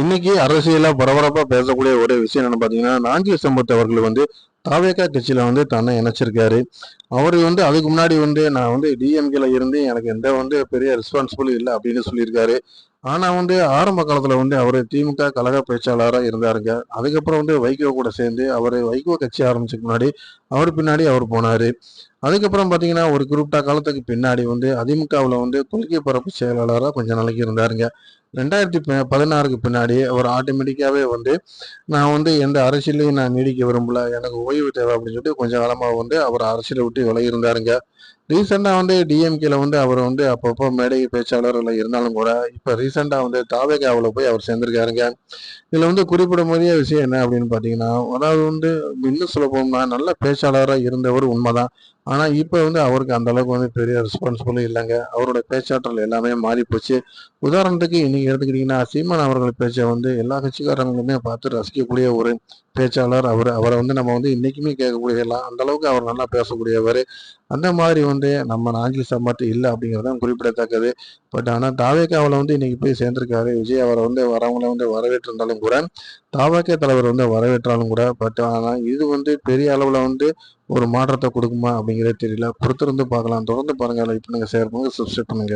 இன்னைக்கு அரசியலா பரபரப்பா பேசக்கூடிய ஒரே விஷயம் என்னன்னு பாத்தீங்கன்னா நாஞ்சில் சம்பத் அவர்கள் வந்து தாவேகா கட்சியில வந்து தன்னை இணைச்சிருக்காரு. அவர் வந்து அதுக்கு முன்னாடி வந்து நான் வந்து டிஎம்கேல இருந்து எனக்கு எந்த வந்து பெரிய ரெஸ்பான்சிபிள் இல்லை அப்படின்னு சொல்லியிருக்காரு. ஆனா வந்து ஆரம்ப காலத்துல வந்து அவர் திமுக கழக பேச்சாளரா இருந்தாருங்க. அதுக்கப்புறம் வந்து வைகோ கூட சேர்ந்து அவர் வைகோ கட்சி ஆரம்பிச்சுக்கு முன்னாடி அவர் பின்னாடி அவர் போனாரு. அதுக்கப்புறம் பாத்தீங்கன்னா ஒரு குறிப்பிட்ட காலத்துக்கு பின்னாடி வந்து அதிமுகவில் வந்து கொள்கை பரப்பு செயலாளராக கொஞ்ச நாளைக்கு இருந்தாருங்க. ரெண்டாயிரத்தி ப- பதினாறுக்கு பின்னாடி அவர் ஆட்டோமேட்டிக்காவே வந்து நான் வந்து எந்த அரசியலையும் நான் நீடிக்க விரும்பல எனக்கு ஓய்வு தேவை அப்படின்னு சொல்லிட்டு கொஞ்ச காலமா வந்து அவர் அரசியலை விட்டு விலகி இருந்தாருங்க. ரீசெண்டாக வந்து டிஎம்கேல வந்து அவர் வந்து அப்பப்போ மேடை பேச்சாளர்ல இருந்தாலும் கூட இப்போ ரீசெண்டாக வந்து தாவேகாவில் போய் அவர் சேர்ந்திருக்காருங்க. இதில் வந்து குறிப்பிட முடிய விஷயம் என்ன அப்படின்னு பார்த்தீங்கன்னா அதாவது வந்து இன்னும் சொல்ல போகணும்னா நல்ல பேச்சாளராக இருந்தவர் உண்மைதான். ஆனால் இப்போ வந்து அவருக்கு அந்த அளவுக்கு வந்து பெரிய ரெஸ்பான்சிபிள் இல்லைங்க. அவரோட பேச்சாற்றல் எல்லாமே மாறி போச்சு உதாரணத்துக்கு இன்னைக்கு எடுத்துக்கிட்டிங்கன்னா சீமான் அவர்கள் பேச்சை வந்து எல்லா கட்சிக்காரங்களுமே பார்த்து ரசிக்கக்கூடிய ஒரு பேச்சாளர். அவர் அவரை வந்து நம்ம வந்து இன்றைக்குமே கேட்கக்கூடிய எல்லாம் அந்த அளவுக்கு அவர் நல்லா பேசக்கூடியவர். அந்த மாதிரி வந்து நம்ம நாஞ்சி சம்பாட்டு இல்லை அப்படிங்கிறது தான் குறிப்பிடத்தக்கது. பட் ஆனால் தாவேக்காவில் வந்து இன்னைக்கு போய் சேர்ந்திருக்காரு. விஜய் அவரை வந்து வரவங்களை வந்து வரவேற்றிருந்தாலும் கூட தாவேக்கா தலைவர் வந்து வரவேற்றாலும் கூட பட் ஆனால் இது வந்து பெரிய அளவில் வந்து ஒரு மாற்றத்தை கொடுக்குமா அப்படிங்கிறது தெரியல. பொறுத்திருந்து பார்க்கலாம். தொடர்ந்து பாருங்கள் லைக் பண்ணுங்கள் ஷேர் பண்ணுங்கள் சப்ஸ்கிரைப் பண்ணுங்கள்